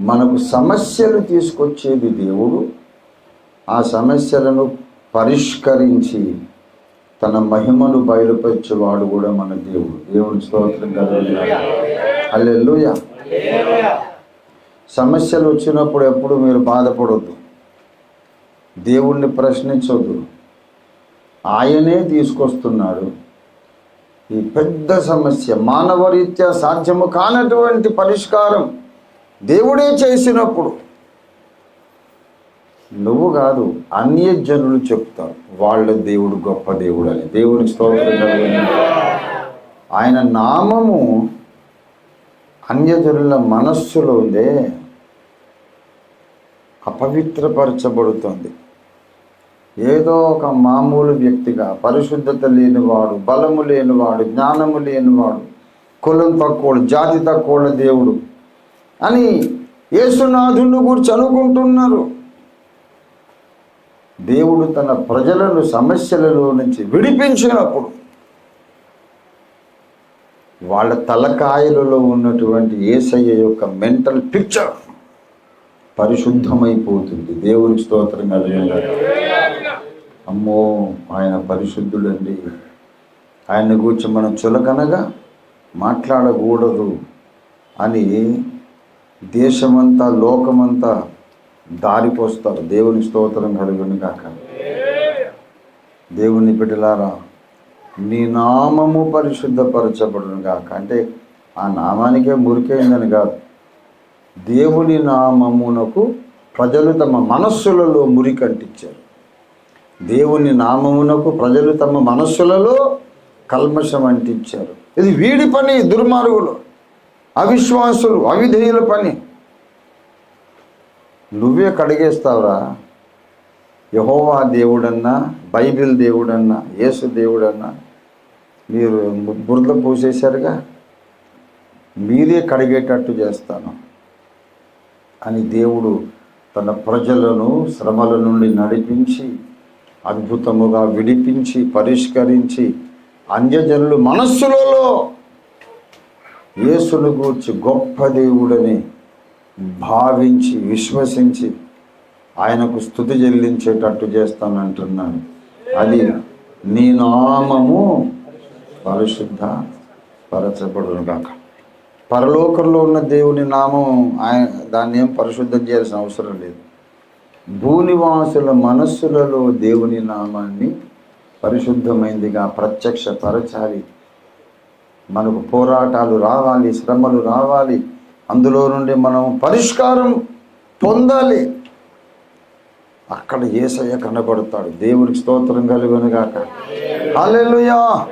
మనకు సమస్యలు తీసుకొచ్చేది దేవుడు ఆ సమస్యలను పరిష్కరించి తన మహిమను బయలుపరిచేవాడు కూడా మన దేవుడు. దేవుని స్తోత్రం కలుగుతుంది సమస్యలు వచ్చినప్పుడు ఎప్పుడు మీరు బాధపడొద్దు. దేవుణ్ణి ప్రశ్నించొద్దు. ఆయనే తీసుకొస్తున్నాడు. ఈ పెద్ద సమస్య మానవరీత్యా సాధ్యము కానటువంటి పరిష్కారం. దేవుడే చేసినప్పుడు. నువ్వు కాదు అన్యజనులు చెప్తారు వాళ్ళ దేవుడు గొప్ప దేవుడు అని. దేవునికి స్తోత్రం ఆయన నామము అన్యజనుల మనస్సులో ఉందే అపవిత్రపరచబడుతుంది. ఏదో ఒక మామూలు వ్యక్తిగా పరిశుద్ధత లేనివాడు బలము లేనివాడు జ్ఞానము లేనివాడు కులం తక్కువ జాతి తక్కువ దేవుడు అని యేసునాథుని గురించి అనుకుంటున్నారు. దేవుడు తన ప్రజలను సమస్యలలో నుంచి విడిపించినప్పుడు వాళ్ళ తలకాయలలో ఉన్నటువంటి ఏసయ్య యొక్క మెంటల్ పిక్చర్ పరిశుద్ధమైపోతుంది. దేవుని స్తోత్రం కలిగినాడు అమ్మో ఆయన పరిశుద్ధుడండి. ఆయన గురించి మనం చులకనగా మాట్లాడకూడదు అని దేశమంతా లోకమంతా దారిపోస్తారు. దేవుని స్తోత్రం కలుగును కాక దేవుని బిడ్డలారా నీ నామము పరిశుద్ధపరచబడును కాక అంటే ఆ నామానికే మురికైందని కాదు. దేవుని నామమునకు ప్రజలు తమ మనస్సులలో మురికంటించారు దేవుని నామమునకు ప్రజలు తమ మనస్సులలో కల్మషం అంటించారు ఇది వీడి పని దుర్మార్గులు. అవిశ్వాసులు అవిధేయుల పని. నువ్వే కడిగేస్తావురా. యహోవా దేవుడన్నా బైబిల్ దేవుడన్నా యేసు దేవుడన్నా మీరు బురద పోసేశారుగా? మీరే కడిగేటట్టు చేస్తాను. అని దేవుడు తన ప్రజలను శ్రమల నుండి నడిపించి అద్భుతముగా విడిపించి పరిష్కరించి అన్యజనులు మనస్సులలో యేసును గూర్చి గొప్ప దేవుడని భావించి విశ్వసించి ఆయనకు స్థుతి చెల్లించేటట్టు చేస్తానంటున్నాను. అది నీ నామము పరిశుద్ధ పరచబడును గాక. పరలోకంలో ఉన్న దేవుని నామం ఆయన దాన్ని ఏం పరిశుద్ధం చేయాల్సిన అవసరం లేదు. భూనివాసుల మనస్సులలో దేవుని నామాన్ని పరిశుద్ధమైందిగా ప్రత్యక్ష పరచాలి మనకు పోరాటాలు రావాలి శ్రమలు రావాలి. అందులో నుండి మనం పరిష్కారం పొందాలి. అక్కడ ఏసయ్య కనబడతాడు. దేవునికి స్తోత్రం కలుగునుగాక. హల్లెలూయా.